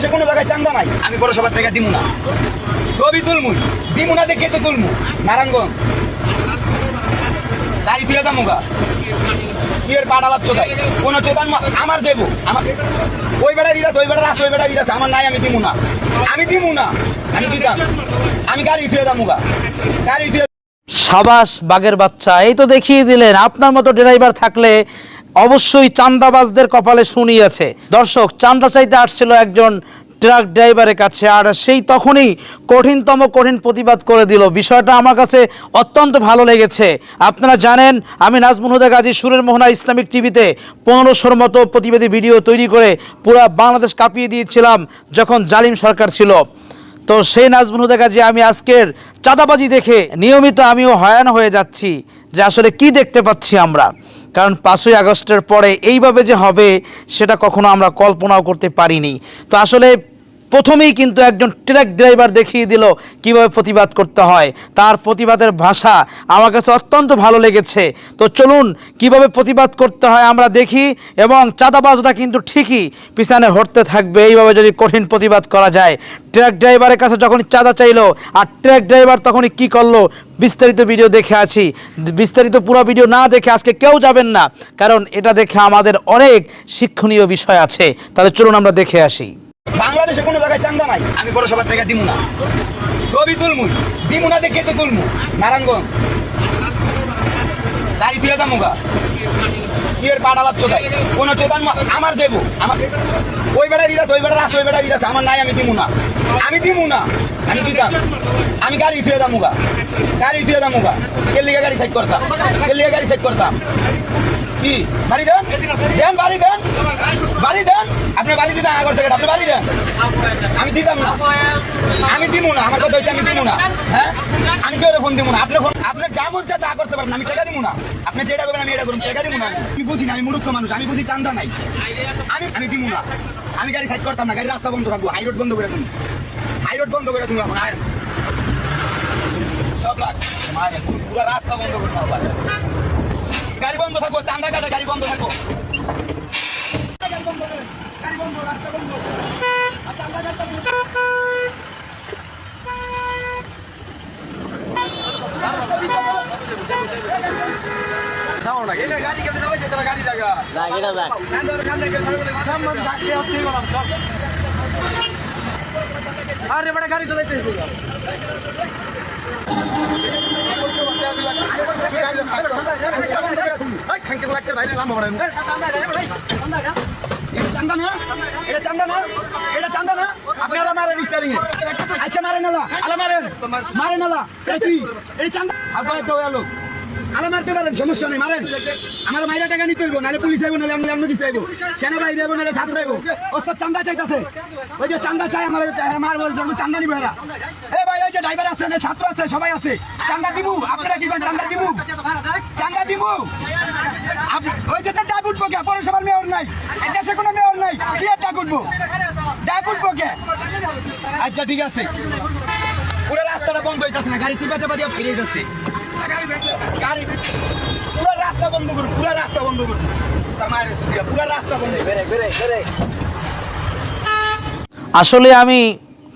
বাংলাদেশে কোনো জায়গায় চান্দা নাই। আমি পৌরসভার থেকে দিমু না। ছবি তুলমু, দিমু না দেখে তো তুলমু। নারায়ণগঞ্জ। গাড়ি তুলে দাম কি এর পাড়ালার চোদাই কোন চোদান আমার দেবো। আমার ওই বেড়া দিদাস, ওই বেড়া রাস, ওই বেড়া দিদাস। আমার নাই, আমি দিমু না। আমি দিমু না। আমি দিতাম। আমি গাড়ি তুলে দাম মুগা গাড়ি সাবাস বাগের বাচ্চা, এই তো দেখিয়ে দিলেন। আপনার মতো ড্রাইভার থাকলে অবশ্যই চান্দাবাজদের কপালে শুনি আছে। দর্শক, চান্দা চাইতে আসছিল একজন ট্রাক ড্রাইভারের কাছে, আর সেই তখনই কঠিনতম কঠিন প্রতিবাদ করে দিল। বিষয়টা আমার কাছে অত্যন্ত ভালো লেগেছে। আপনারা জানেন, আমি নাজমুল হুদা গাজী সুরের মোহনা ইসলামিক টিভিতে পনেরোশোর মতো প্রতিবাদী ভিডিও তৈরি করে পুরা বাংলাদেশ কাঁপিয়ে দিয়েছিলাম যখন জালিম সরকার ছিল। তো সেই নাজমুল হুদা গাজী, আমি আজকের চাঁদাবাজি দেখে নিয়মিত আমিও হয়রান হয়ে যাচ্ছি যে আসলে কি দেখতে পাচ্ছি আমরা। কারণ পাঁচই আগস্টের পরে এইভাবে যে হবে, সেটা কখনো আমরা কল্পনাও করতে পারিনি। তো আসলে প্রথমেই কিন্তু একজন ট্রাক ড্রাইভার দেখিয়ে দিল কীভাবে প্রতিবাদ করতে হয়। তার প্রতিবাদের ভাষা আমার কাছে অত্যন্ত ভালো লেগেছে। তো চলুন, কীভাবে প্রতিবাদ করতে হয় আমরা দেখি এবং চাঁদাবাজরা কিন্তু ঠিকই পিছনে হটতে থাকবে। এইভাবে যদি কঠিন প্রতিবাদ করা যায়, ট্রাক ড্রাইভারের কাছে যখন চাঁদা চাইলো আর ট্রাক ড্রাইভার তখনই কি করল, বিস্তারিত ভিডিও দেখে আছি। বিস্তারিত পুরো ভিডিও না দেখে আজকে কেউ যাবেন না, কারণ এটা দেখে আমাদের অনেক শিক্ষণীয় বিষয় আছে। তাহলে চলুন আমরা দেখে আসি। বাংলাদেশে কোনো জায়গায় চান্দা নাই। আমি পৌরসভার থেকে দিমু না। ছবি তুলমু, দিমু না দেখে তো তুলমু। নারায়ণগঞ্জ। গাড়ি তুলে দাম চোদান আমার দেবো ওই বেড়া দিদাস, ওই বেড়া রাস ওই বেড়া দিদাস। আমার নাই, আমি দিমু না। আমি দিমু না। আমি দিতাম। আমি গাড়ি তুলে দাম মুগা গাড়ি তুলে দাম মুগা কে লিগে গাড়ি সাইড করতাম। কেলিগে গাড়ি সাইড করতাম। কি? বাড়ি দেন বাড়ি দেন। বাড়ি দেন আপনি বাড়ি দিতেন আগর থেকে আপনি বাড়ি দেন। আমি দিতাম না। আমি দিব না, আমার কথা হচ্ছে আমি দিব না। হ্যাঁ? আমি কেউ ফোন দিব না। আপনি ফোন আপনি যা মন চায় তা করতে পারবেন, আমি টাকা দিব না। আপনি যেটা করবেন, আমি এটা করব টাকা দিব না। আমি বুঝি না, আমি মূর্খ মানুষ, আমি বুঝি চান্দা নাই। আমি আমি দিব না। আমি গাড়ি সাইড করতাম না গাড়ি রাস্তা বন্ধ থাকব হাই রোড বন্ধ করে তুমি হাই রোড বন্ধ করে তুমি এখন আয় সব লাগ পুরো রাস্তা বন্ধ করে গাড়ি বন্ধ থাকব, চান্দা কাটা গাড়ি বন্ধ থাকব গাড়ি বন্ধ করেন। গাড়ি বন্ধ রাস্তা বন্ধ আর চান্দা কাটতে হবে। যাও না, এই গাড়ি কেমনে যাবে? যেটা গাড়ি জায়গা। কান্দর কান্দে কেউ যাবে না। সব মানুষ ডাকলে অর্থ হয়ে গেলাম, সব। আরে বেটা গাড়ি চালাইতে চান্দা না এটা চান্দা না। এটা চান্দা না আপনারা মারেন স্টারিং আচ্ছা মারেন আলা। আলা মারেন। মারেন আলা। এটা কি এটা চান্দা। আপনারা তো আলো মারতে পারেন, সমস্যা নেই, মারেন। আমার মাইরা টাকা নিতে হইব, নাহলে পুলিশ আইব, নাহলে আমরা দিতে হইব সেনা বাইরে আইব, নাহলে ছাত্র আইব। ওস্তাদ, চান্দা চাইতাছে। ওই যে চান্দা চাই, আমার আমার বল চান্দা নিব এরা। এ ভাই, ওই যে ড্রাইভার আছে না ছাত্র আছে, সবাই আছে। চান্দা দিবু আপনারা কি করেন, চান্দা দিবু চান্দা দিবু ওই যে ডাক উঠবো কে? পৌরসভার মেয়র নাই। দেশে কোনো মেয়র নাই। কি ডাক উঠবো? ডাক উঠবো কে? আচ্ছা ঠিক আছে। পুরো রাস্তাটা বন্ধ হইতাছে না, গাড়ি চিপা চাপা দিয়ে ফিরে যাচ্ছে। গাড়ি পুরো রাস্তা বন্ধ করুন পুরো রাস্তা বন্ধ করুন। তার পুরো রাস্তা বন্ধ আসলে আমি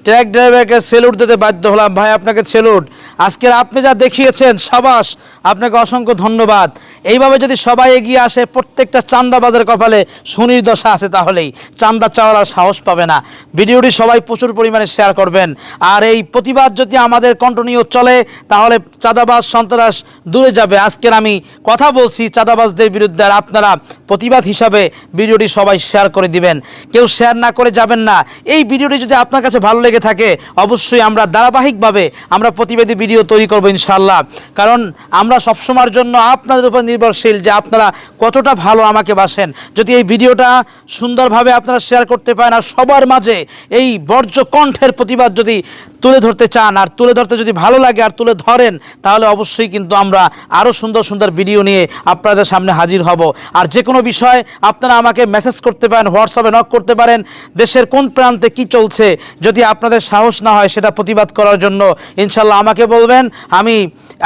ট্রাক ড্রাইভারকে সেলুট দিতে বাধ্য হলাম। ভাই, আপনাকে সেলুট। আজকের আপনি যা দেখিয়েছেন, সাবাস, আপনাকে অসংখ্য ধন্যবাদ। এইভাবে যদি সবাই এগিয়ে আসে, প্রত্যেকটা চান্দাবাজের কপালে শনির দশা আছে তাহলেই। চান্দা চাওয়ার আর সাহস পাবে না। ভিডিওটি সবাই প্রচুর পরিমাণে শেয়ার করবেন। আর এই প্রতিবাদ যদি আমাদের কন্টিনিউ চলে, তাহলে চাঁদাবাজ সন্ত্রাস দূরে যাবে। আজকের আমি কথা বলছি চাঁদাবাজদের বিরুদ্ধে, আর আপনারা প্রতিবাদ হিসাবে ভিডিওটি সবাই শেয়ার করে দিবেন। কেউ শেয়ার না করে যাবেন না। এই ভিডিওটি যদি আপনার কাছে ভালো লেগে থাকে অবশ্যই আমরা ধারাবাহিকভাবে আমরা প্রতিবেদী ভিডিও তৈরি করব ইনশাল্লাহ কারণ আমরা সবসময়ের জন্য আপনাদের উপর নির্ভরশীল যে আপনারা কতটা ভালো আমাকে বাসেন। যদি এই ভিডিওটা সুন্দরভাবে আপনারা শেয়ার করতে পারেন আর সবার মাঝে এই বর্জ্য কণ্ঠের প্রতিবাদ যদি তুলে ধরতে চান আর তুলে ধরতে যদি ভালো লাগে আর তুলে ধরেন, তাহলে অবশ্যই কিন্তু আমরা আরও সুন্দর সুন্দর ভিডিও নিয়ে আপনাদের সামনে হাজির হব। আর যে কোনো বিষয় আপনারা আমাকে মেসেজ করতে পারেন হোয়াটসঅ্যাপে নক করতে পারেন, দেশের কোন প্রান্তে কি চলছে, যদি আপনাদের সাহস না হয় সেটা প্রতিবাদ করার জন্য ইনশাল্লাহ আমাকে বলবেন। আমি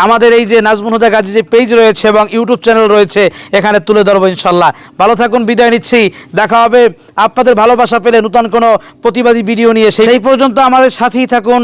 আমাদের এই যে নাজমুন হুদা গাজী যে পেজ রয়েছে এবং ইউটিউব চ্যানেল রয়েছে, এখানে তুলে ধরবো ইনশাল্লাহ ভালো থাকুন, বিদায় নিচ্ছি। দেখা হবে। আপনাদের ভালোবাসা পেলে নতুন কোনো প্রতিবাদী ভিডিও নিয়ে, সেই পর্যন্ত আমাদের সাথেই থাকুন।